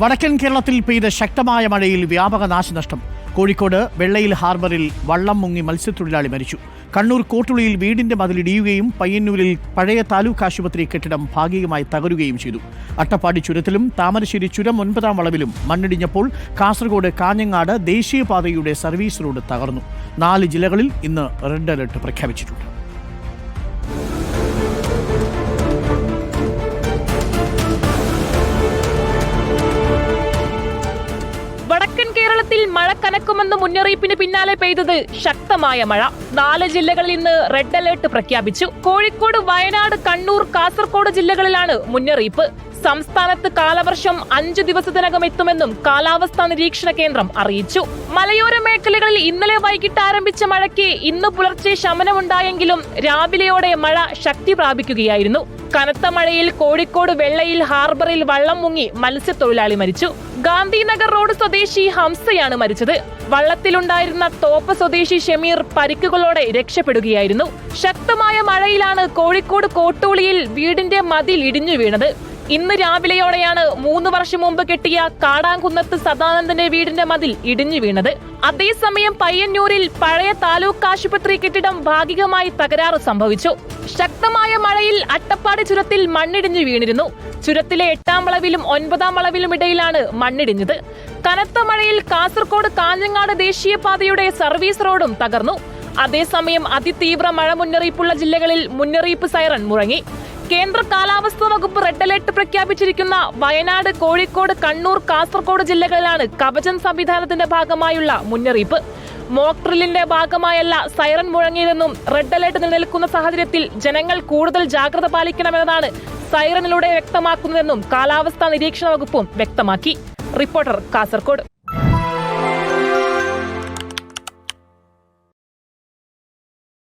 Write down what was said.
വടക്കൻ കേരളത്തിൽ പെയ്ത ശക്തമായ മഴയിൽ വ്യാപക നാശനഷ്ടം. കോഴിക്കോട് വെള്ളയിൽ ഹാർബറിൽ വള്ളം മുങ്ങി മത്സ്യത്തൊഴിലാളി മരിച്ചു. കണ്ണൂർ കോട്ടുളിയിൽ വീടിന്റെ മതിലിടിയുകയും പയ്യന്നൂരിൽ പഴയ താലൂക്ക് ആശുപത്രി കെട്ടിടം ഭാഗികമായി തകരുകയും ചെയ്തു. അട്ടപ്പാടി ചുരത്തിലും താമരശ്ശേരി ചുരം ഒൻപതാം വളവിലും മണ്ണിടിഞ്ഞപ്പോൾ കാസർഗോഡ് കാഞ്ഞങ്ങാട് ദേശീയപാതയുടെ സർവീസ് റോഡ് തകർന്നു. നാല് ജില്ലകളിൽ ഇന്ന് റെഡ് അലർട്ട് പ്രഖ്യാപിച്ചിട്ടുണ്ട്. വടക്കൻ കേരളത്തിൽ മഴ കനക്കുമെന്ന മുന്നറിയിപ്പിന് പിന്നാലെ പെയ്തത് ശക്തമായ മഴ. നാല് ജില്ലകളിൽ ഇന്ന് റെഡ് അലേർട്ട് പ്രഖ്യാപിച്ചു. കോഴിക്കോട് വയനാട് കണ്ണൂർ കാസർഗോഡ് ജില്ലകളിലാണ് മുന്നറിയിപ്പ്. സംസ്ഥാനത്ത് കാലവർഷം അഞ്ചു ദിവസത്തിനകം എത്തുമെന്നും കാലാവസ്ഥാ നിരീക്ഷണ കേന്ദ്രം അറിയിച്ചു. മലയോര മേഖലകളിൽ ഇന്നലെ വൈകിട്ട് ആരംഭിച്ച മഴയ്ക്ക് ഇന്ന് പുലർച്ചെ ശമനമുണ്ടായെങ്കിലും രാവിലെയോടെ മഴ ശക്തി പ്രാപിക്കുകയായിരുന്നു. കനത്ത മഴയിൽ കോഴിക്കോട് വെള്ളയിൽ ഹാർബറിൽ വള്ളം മുങ്ങി മത്സ്യത്തൊഴിലാളി മരിച്ചു. ഗാന്ധിനഗർ റോഡ് സ്വദേശി ഹംസയാണ് മരിച്ചത്. വള്ളത്തിലുണ്ടായിരുന്ന തോപ്പ സ്വദേശി ഷമീർ പരിക്കുകളോടെ രക്ഷപ്പെടുകയായിരുന്നു. ശക്തമായ മഴയിലാണ് കോഴിക്കോട് കോട്ടൂളിയിൽ വീടിന്റെ മതിൽ ഇടിഞ്ഞു വീണത്. ഇന്ന് രാവിലെയോടെയാണ് മൂന്ന് വർഷം മുമ്പ് കെട്ടിയ കാടാംകുന്നത്ത് സദാനന്ദന്റെ വീടിന്റെ മതിൽ ഇടിഞ്ഞു വീണത്. അതേസമയം പയ്യന്നൂരിൽ പഴയ താലൂക്ക് ആശുപത്രി കെട്ടിടം ഭാഗികമായി തകരാറ് സംഭവിച്ചു. ശക്തമായ മഴയിൽ അട്ടപ്പാടി ചുരത്തിൽ മണ്ണിടിഞ്ഞു വീണിരുന്നു. ചുരത്തിലെ എട്ടാം വളവിലും ഒൻപതാം വളവിലും ഇടയിലാണ് മണ്ണിടിഞ്ഞത്. കനത്ത മഴയിൽ കാസർകോട് കാഞ്ഞങ്ങാട് ദേശീയപാതയുടെ സർവീസ് റോഡും തകർന്നു. അതേസമയം അതിതീവ്ര മഴ മുന്നറിയിപ്പുള്ള ജില്ലകളിൽ മുന്നറിയിപ്പ് സൈറൺ മുഴങ്ങി. കേന്ദ്ര കാലാവസ്ഥാ വകുപ്പ് റെഡ് അലേർട്ട് പ്രഖ്യാപിച്ചിരിക്കുന്ന വയനാട് കോഴിക്കോട് കണ്ണൂർ കാസർഗോഡ് ജില്ലകളിലാണ് കവചം സംവിധാനത്തിന്റെ ഭാഗമായുള്ള മുന്നറിയിപ്പ്. മോക്ക് ഡ്രില്ലിന്റെ ഭാഗമായല്ല സൈറൺ മുഴങ്ങിയതെന്നും റെഡ് അലേർട്ട് നിലനിൽക്കുന്ന സാഹചര്യത്തിൽ ജനങ്ങൾ കൂടുതൽ ജാഗ്രത പാലിക്കണമെന്നതാണ് സൈറണിലൂടെ വ്യക്തമാക്കുന്നതെന്നും കാലാവസ്ഥാ നിരീക്ഷണ വകുപ്പും വ്യക്തമാക്കി. റിപ്പോർട്ടർ കാസർഗോഡ്.